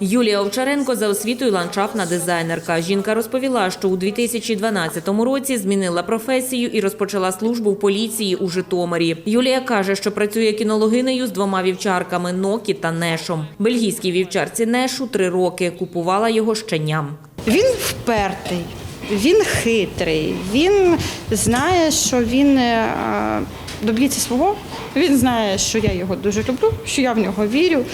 Юлія Овчаренко за освітою ландшафтна дизайнерка. Жінка розповіла, що у 2012 році змінила професію і розпочала службу в поліції у Житомирі. Юлія каже, що працює кінологинею з двома вівчарками Нокі та Нешом. Бельгійській вівчарці Нешу три роки. Купувала його щеням. Він впертий, він хитрий, він знає, що він е, доб'ється свого. Він знає, що я його дуже люблю, що я в нього вірю.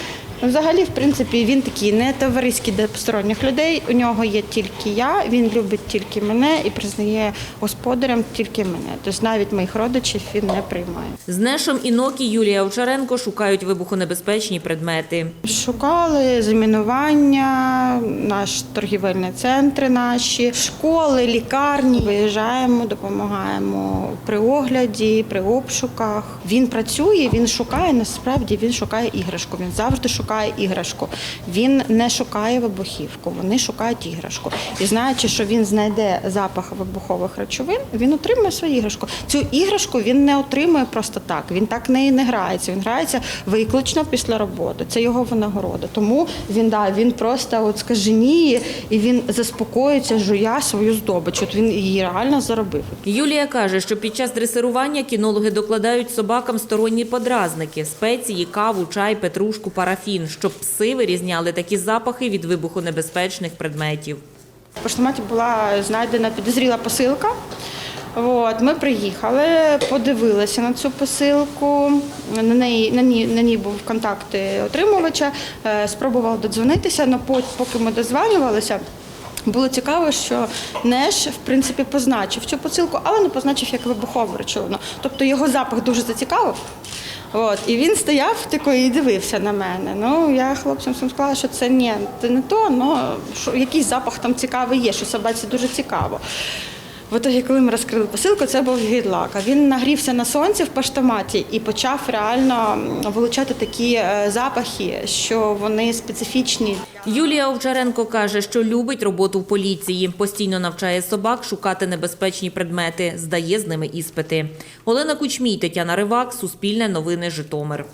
Взагалі, в принципі, він такий не товариський до посторонніх людей. У нього є тільки я, він любить тільки мене і признає господарем тільки мене. Тобто навіть моїх родичів він не приймає. З Нешом і Нокі Юлія Овчаренко шукають вибухонебезпечні предмети. Шукали замінування, наш торгівельні центри наші, школи, лікарні. Виїжджаємо, допомагаємо при огляді, при обшуках. Він працює, він шукає. Насправді він шукає іграшку. Він завжди шукає іграшку. Він не шукає вибухівку. Вони шукають іграшку. І знаючи, що він знайде запах вибухових речовин, він отримує свою іграшку. Цю іграшку він не отримує просто так. Він так нею не грається. Він грається виключно після роботи. Це його винагорода. Тому він да він просто от скаженіє і він заспокоюється, жуя свою здобич. От він її реально заробив. Юлія каже, що під час дресирування кінологи докладають собакам сторонні подразники – спеції, каву, чай, петрушку, парафін, щоб пси вирізняли такі запахи від вибухонебезпечних предметів. В поштоматі була знайдена підозріла посилка. От, ми приїхали, подивилися на цю посилку. На неї на ній, на ній був контакт отримувача. е, Спробували додзвонитися, але поки ми дозвонювалися, було цікаво, що Неш в принципі позначив цю посилку, але не позначив як вибухову речовину. Тобто його запах дуже зацікавив. От, і він стояв такий і дивився на мене. Ну, я хлопцям сказала, що це ні, це не то, але якийсь запах там цікавий є, що собаці дуже цікаво. В итогі, коли ми розкрили посилку, це був гідлак. Він нагрівся на сонці в поштоматі і почав реально вилучати такі е, запахи, що вони специфічні. Юлія Овчаренко каже, що любить роботу в поліції, постійно навчає собак шукати небезпечні предмети, здає з ними іспити. Олена Кучмій, Тетяна Ривак, Суспільне новини, Житомир.